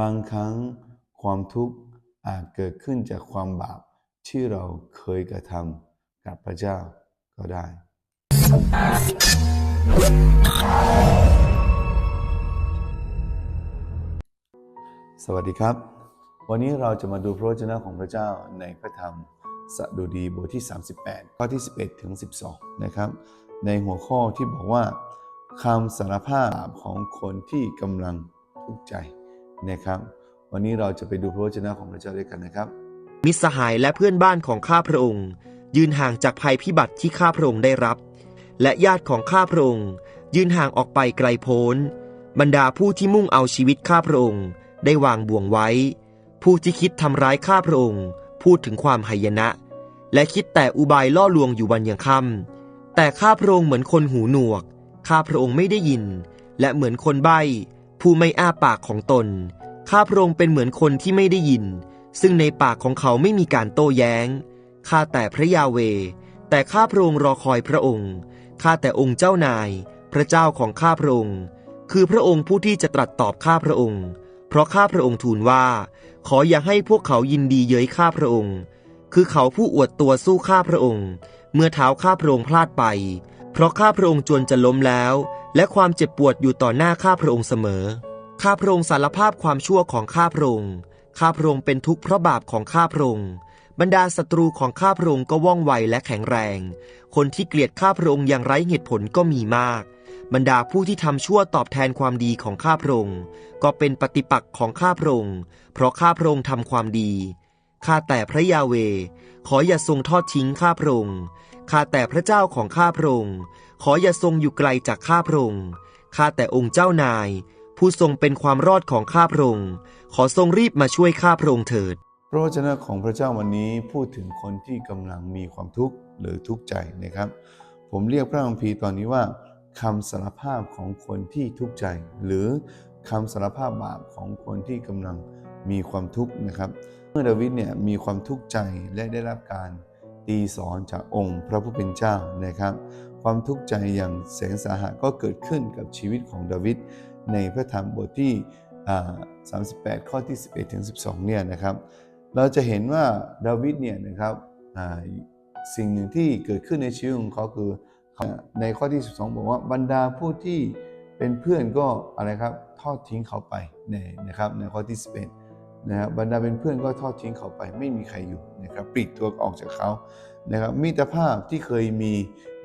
บางครั้งความทุกข์อาจเกิดขึ้นจากความบาปที่เราเคยกระทำกับพระเจ้าก็ได้ สวัสดีครับ วันนี้เราจะมาดูพระวจนะของพระเจ้าในพระธรรมสดุดีบทที่ 38 ข้อที่ 11 ถึง 12 นะครับ ในหัวข้อที่บอกว่าคำสารภาพของคนที่กำลังทุกข์ใจ นะครับ วันนี้เราจะไปดูพระวจนะของพระเจ้าด้วยกันนะครับ มิตรสหายและเพื่อนบ้านของข้าพระองค์ ยืนห่างจากภัยพิบัติที่ข้าพระองค์ได้รับ และญาติของข้าพระองค์ ยืนห่างออกไปไกลโพ้น บรรดาผู้ที่มุ่งเอาชีวิตข้าพระองค์ ได้วางบ่วงไว้ ผู้ที่คิดทำร้ายข้าพระองค์ พูดถึงความหายนะ และคิดแต่อุบายล่อลวงอยู่วันยังค่ำแต่ข้าพระองค์เหมือนคนหูหนวกข้าพระองค์ไม่ได้ยิน และเหมือนคนใบ้ ผู้ไม่อ้าปากของตน ข้าพระองค์เป็นเหมือนคนที่ไม่ได้ยิน ซึ่งในปากของเขาไม่มีการโต้แย้ง ข้าแต่พระยาเว แต่ข้าพระองค์รอคอยพระองค์ ข้าแต่องค์เจ้านาย พระเจ้าของข้าพระองค์ คือพระองค์ผู้ที่จะตรัสตอบข้าพระองค์ เพราะข้าพระองค์ทูลว่า ขออย่าให้พวกเขายินดีเย้ยข้าพระองค์ คือเขาผู้อวดตัวสู้ข้าพระองค์ เมื่อเท้าข้าพระองค์พลาดไป เพราะข้าพระองค์จวนจะล้มแล้ว และความเจ็บปวดอยู่ต่อหน้าข้าพระองค์เสมอ ข้าพระองค์สารภาพความชั่วของข้าพระองค์ ข้าพระองค์เป็นทุกข์เพราะบาปของข้าพระองค์ บรรดาศัตรูของข้าพระองค์ก็ว่องไวและแข็งแรง คนที่เกลียดข้าพระองค์อย่างไร้เหตุผลก็มีมาก บรรดาผู้ที่ทำชั่วตอบแทนความดีของข้าพระองค์ ก็เป็นปฏิปักษ์ของข้าพระองค์ เพราะข้าพระองค์ทำความดี ข้าแต่พระยาเว ขออย่าทรงทอดทิ้งข้าพระองค์ ข้าแต่พระเจ้าของข้าพระองค์ ขออย่าทรงอยู่ไกลจากข้าพระองค์ ข้าแต่องค์เจ้านาย ผู้ทรงเป็นความรอดของข้าพระองค์ ขอทรงรีบมาช่วยข้าพระองค์เถิด พระวจนะของพระเจ้าวันนี้พูดถึงคนที่กำลังมีความทุกข์หรือทุกข์ใจนะครับ ผมเรียกพระคัมภีร์ตอนนี้ว่าคำสารภาพของคนที่ทุกข์ใจ หรือคำสารภาพบาปของคนที่กำลังมีความทุกข์นะครับ เมื่อดาวิดเนี่ยมีความทุกข์ใจและได้รับการตีสอนจากองค์พระผู้เป็นเจ้านะครับ ความทุกข์ใจอย่างแสนสาหัสก็เกิดขึ้นกับชีวิตของดาวิดในพระธรรมบทที่ 38 ข้อที่ 11ถึง12 เนี่ยนะครับ เราจะเห็นว่าดาวิดเนี่ยนะครับสิ่งหนึ่งที่เกิดขึ้นในชีวิตของเขาคือในข้อที่ 12 บอกว่าบรรดาผู้ที่เป็นเพื่อนก็อะไรครับทอดทิ้งเขาไปในนะครับในข้อที่ 11 นะครับบรรดาเป็นเพื่อนก็ทอดทิ้งเขาไป ไม่มีใครอยู่นะครับปลีกตัวออกจากเขานะครับมิตรภาพที่เคยมี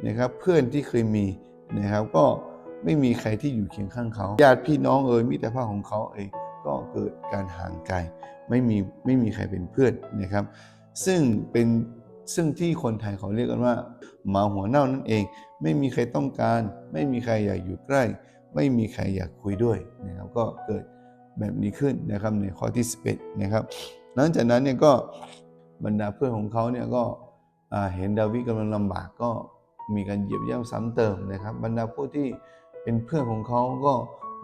นะครับเพื่อนที่เคยมีนะครับก็ไม่มีใครที่อยู่เคียงข้างเขาญาติพี่น้องเอ่ยมิตรภาพของเขาเอ่ยก็เกิดการห่างไกลไม่มีไม่มีใครเป็นเพื่อนนะครับ ซึ่งเป็นซึ่งที่คนไทยเขาเรียกกันว่าหมาหัวเน่านั่นเอง ไม่มีใครต้องการ ไม่มีใครอยากอยู่ใกล้ ไม่มีใครอยากคุยด้วยนะครับก็เกิด แบบนี้ขึ้นนะครับในข้อที่ 11 นะครับ หลังจากนั้นเนี่ยก็บรรดาเพื่อนของเขาเนี่ยก็เห็นดาวิดกำลังลำบากก็มีการเหยียบย่ำซ้ำเติมนะครับ บรรดาผู้ที่เป็นเพื่อนของเขาก็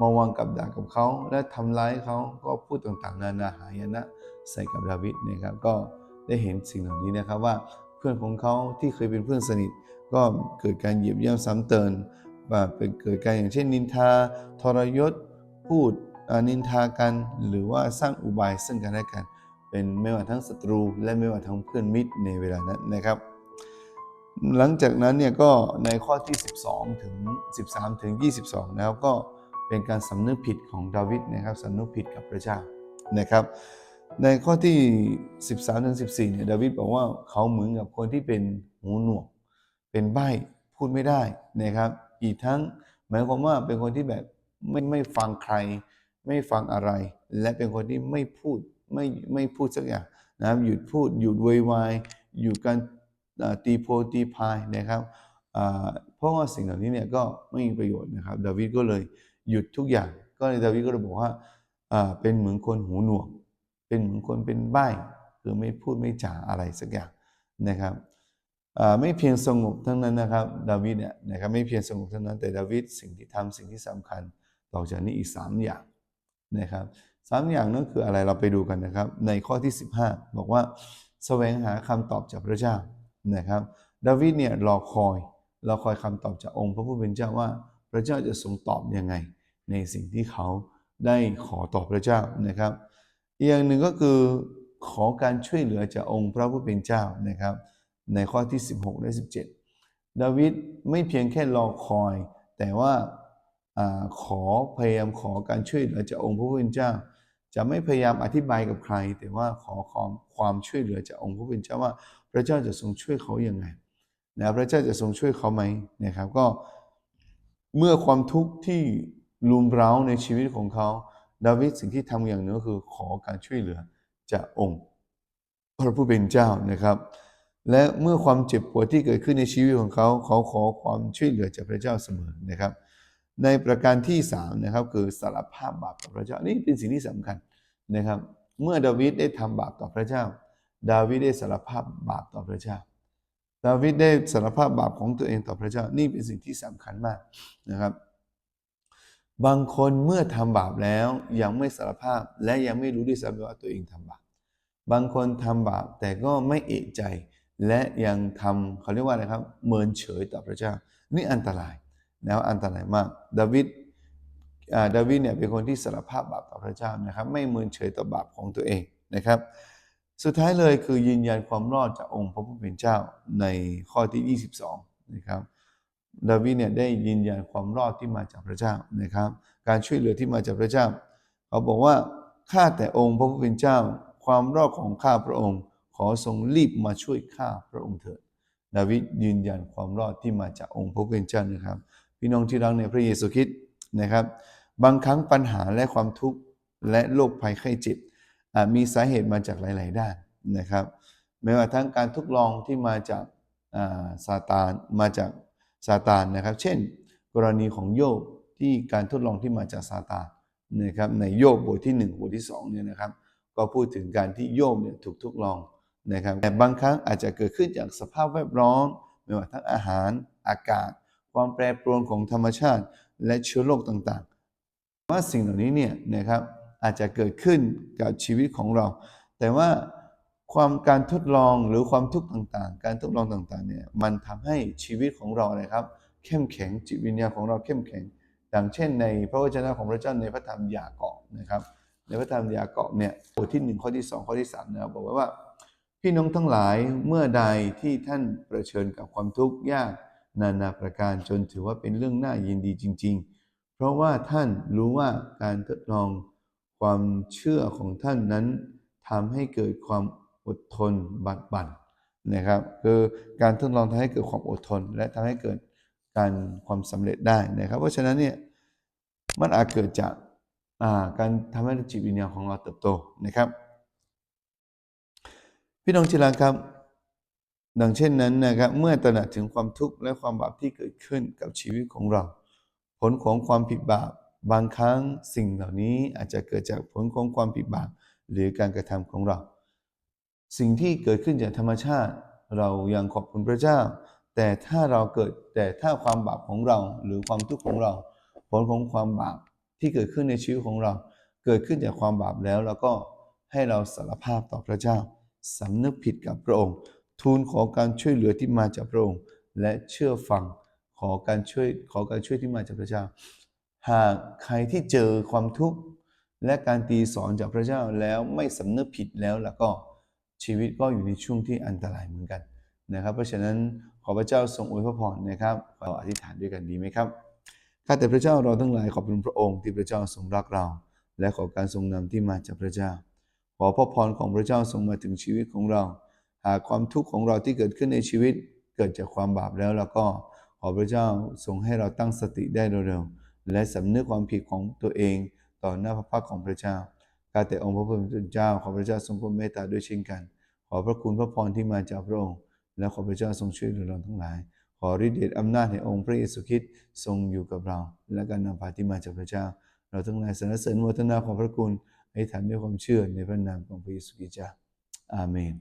มาวางกับดักกับเขาและทำร้ายเขาก็พูดต่างๆ นานาหายนะใส่กับดาวิดนะครับก็ได้เห็นสิ่งเหล่านี้นะครับว่าเพื่อนของเขาที่เคยเป็นเพื่อนสนิท ก็เกิดการเหยียบย่ำซ้ำเติมว่าเป็นเกิดการอย่างเช่นนินทาทรยศพูด นินทากันหรือว่าสร้างอุบายซึ่งกันและกัน เป็นไม่ว่าทั้งศัตรู และไม่ว่าทั้งเพื่อนมิตรในเวลานั้นนะครับ หลังจากนั้นเนี่ยก็ในข้อที่ 12 ถึง 13 ถึง 22นะครับก็เป็นการสำนึกผิดของดาวิดนะครับสำนึกผิดกับพระเจ้านะครับในข้อที่ 13ถึง14เนี่ยดาวิดบอกว่าเขาเหมือนกับคนที่เป็นหูหนวก เป็นใบ้พูดไม่ได้นะครับ อีกทั้งหมายความว่าเป็นคนที่แบบไม่ไม่ฟังใคร ไม่ฟังอะไร และเป็นคนที่ไม่พูดไม่ไม่พูดสักอย่างนะครับหยุดพูดหยุดโวยวายหยุดการตีโพตีพายนะครับเพราะว่าสิ่งเหล่านี้เนี่ยก็ไม่มีประโยชน์นะครับ ดาวิดก็เลยหยุดทุกอย่าง ก็เลยดาวิดก็เลยบอกว่าเป็นเหมือนคนหูหนวก เป็นเหมือนคนเป็นใบ้คือไม่พูดไม่จาอะไรสักอย่างนะครับไม่เพียงสงบทั้งนั้นนะครับ ดาวิดเนี่ยนะครับไม่เพียงสงบเท่านั้นแต่ดาวิดสิ่งที่ทำสิ่งที่สำคัญต่อจากนี้อีก 3 อย่าง นะครับสามอย่างนั้นคืออะไรเราไปดูกันนะครับ ในข้อที่ 15 บอกว่าแสวงหาคำตอบจากพระเจ้านะครับ ดาวิดเนี่ยรอคอยรอคอยคำตอบจากองค์พระผู้เป็นเจ้าว่า พระเจ้าจะทรงตอบยังไง ในสิ่งที่เขาได้ขอต่อพระเจ้านะครับอีกอย่างหนึ่งก็คือขอการช่วยเหลือจากองค์พระผู้เป็นเจ้านะครับ ในข้อที่ 16 และ 17 ดาวิดไม่เพียงแค่รอคอย แต่ว่า ขอพยายามขอการช่วยเหลือจากองค์พระผู้เป็นเจ้า จะไม่พยายามอธิบายกับใคร แต่ว่าขอความความช่วยเหลือจากองค์พระผู้เป็นเจ้าว่า พระเจ้าจะทรงช่วยเขาอย่างไงนะพระเจ้าจะทรงช่วยเขาไหมนะครับก็เมื่อความทุกข์ที่รุมเร้าในชีวิตของเขาดาวิดสิ่งที่ทำอย่างหนึงก็คือขอการช่วยเหลือจากองค์พระผู้เป็นเจ้านะครับ และเมื่อความเจ็บปวดที่เกิดขึ้นในชีวิตของเขา เขาขอความช่วยเหลือจากพระเจ้าเสมอนะครับ ในประการที่สามนะครับคือสารภาพบาปต่อพระเจ้านี่เป็นสิ่งที่สำคัญนะครับ เมื่อดาวิดได้ทำบาปต่อพระเจ้า ดาวิดได้สารภาพบาปต่อพระเจ้า ดาวิดได้สารภาพบาปของตัวเองต่อพระเจ้า นี่เป็นสิ่งที่สำคัญมากนะครับ บางคนเมื่อทำบาปแล้วยังไม่สารภาพและยังไม่รู้ด้วยซ้ำว่าตัวเองทำบาป บางคนทำบาปแต่ก็ไม่เอะใจ และยังทำเขาเรียกว่าอะไรครับเมินเฉยต่อพระเจ้า นี่อันตราย นะอันตรายมากดาวิดดาวิดเนี่ยเป็นคนที่สารภาพบาปต่อพระเจ้านะครับ ไม่เมินเฉยต่อบาปของตัวเองนะครับ สุดท้ายเลยคือยืนยันความรอดจากองค์พระผู้เป็นเจ้าในข้อที่ 22 นะครับดาวิดเนี่ยได้ยืนยันความรอดที่มาจากพระเจ้านะครับ การช่วยเหลือที่มาจากพระเจ้า เขาบอกว่าข้าแต่องค์พระผู้เป็นเจ้า ความรอดของข้าพระองค์ ขอทรงรีบมาช่วยข้าพระองค์เถิดดาวิดยืนยันความรอดที่มาจากองค์พระผู้เป็นเจ้านะครับ พี่น้องที่รักในพระเยซูคริสต์นะครับ บางครั้งปัญหาและความทุกข์และโรคภัยไข้เจ็บมีสาเหตุมาจากหลาย ๆ ด้านนะครับไม่ว่าทั้งการทดลองที่มาจากาซาตานมาจากซาตานนะครับ เช่น กรณีของโยบที่การทดลองที่มาจากซาตานนะครับในโยบบทที่ 1 บทที่2เนี่ยนะครับ ก็พูดถึงการที่โยบเนี่ยถูกทดลองนะครับแต่บางครั้งอาจจะเกิดขึ้นจากสภาพแวดล้อมไม่ว่าทั้งอาหารอากาศ ความแปรปรวนของธรรมชาติ และเชื้อโรคต่างๆ ว่าสิ่งเหล่านี้เนี่ยนะครับอาจจะเกิดขึ้นกับชีวิตของเรา แต่ว่าความการทดลองหรือความทุกข์ต่างๆ การทดลองต่างๆเนี่ยมันทำให้ชีวิตของเรานะครับ เข้มแข็งจิตวิญญาณของเราเข้มแข็งดังเช่นในพระวจนะของพระเจ้าในพระธรรมยาเกอบนะครับ ในพระธรรมยาเกอบเนี่ยบทที่หนึ่งข้อที่สองข้อที่สามนะครับบอกไว้ว่า พี่น้องทั้งหลายเมื่อใดที่ท่านเผชิญกับความทุกข์ยาก นานาประการจนถือว่าเป็นเรื่องน่ายินดีจริง ๆ เพราะว่าท่านรู้ว่าการทดลองความเชื่อของท่านนั้นทำให้เกิดความอดทนบัดบั่นนะครับ คือการทดลองทำให้เกิดความอดทน และทำให้เกิดการความสำเร็จได้นะครับ เพราะฉะนั้นเนี่ยมันอาจเกิดจากาการทำให้จิตวิญญาณของเราเติบโตนะครับ พี่น้องที่รักครับ ดังเช่นนั้นนะครับเมื่อตระหนักถึงความทุกข์และความบาปที่เกิดขึ้นกับชีวิตของเรา ผลของความผิดบาปบางครั้งสิ่งเหล่านี้อาจจะเกิดจากผลของความผิดบาปหรือการกระทำของเรา สิ่งที่เกิดขึ้นจากธรรมชาติ เรายังขอบคุณพระเจ้า แต่ถ้าเราเกิดแต่ถ้าความบาปของเราหรือความทุกข์ของเรา ผลของความบาปที่เกิดขึ้นในชีวิตของเรา เกิดขึ้นจากความบาปแล้วแล้วก็ให้เราสารภาพต่อพระเจ้าสำนึกผิดกับพระองค์ ทูลขอการช่วยเหลือที่มาจากพระองค์ และเชื่อฟังขอการช่วยขอการช่วยที่มาจากพระเจ้า หากใครที่เจอความทุกข์และการตีสอนจากพระเจ้าแล้วไม่สำนึกผิดแล้วแล้วก็ชีวิตก็อยู่ในช่วงที่อันตรายเหมือนกันนะครับ เพราะฉะนั้นขอพระเจ้าทรงอวยพระพรนะครับเราอธิษฐานด้วยกันดีไหมครับข้าแต่พระเจ้าเราทั้งหลายขอบคุณพระองค์ที่พระเจ้าทรงรักเรา และขอการทรงนำที่มาจากพระเจ้า ขอพระพรของพระเจ้าทรงมาถึงชีวิตของเรา หากความทุกข์ของเราที่เกิดขึ้นในชีวิตเกิดจากความบาปแล้วแล้วก็ขอพระเจ้าทรงให้เราตั้งสติได้เร็วๆและสำนึกความผิดของตัวเองต่อหน้าพระพักของพระเจ้าข้าแต่องค์พระผู้เป็นเจ้าขอพระเจ้าทรงโปรดเมตตาด้วยเช่นกัน ขอพระคุณพระพรที่มาจากพระองค์ และขอพระเจ้าทรงช่วยเหลือเราทั้งหลาย ขอฤทธิ์เดชอำนาจแห่งองค์พระเยซูคริสต์ทรงอยู่กับเรา และการนำพาที่มาจากพระเจ้า เราทั้งหลายสรรเสริญโมทนาขอบพระคุณให้ฐานด้วยความเชื่อในพระนามของพระเยซูคริสต์เจ้าอาเมน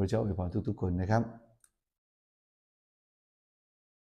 พระเจ้าอวยพรทุกๆคนนะครับ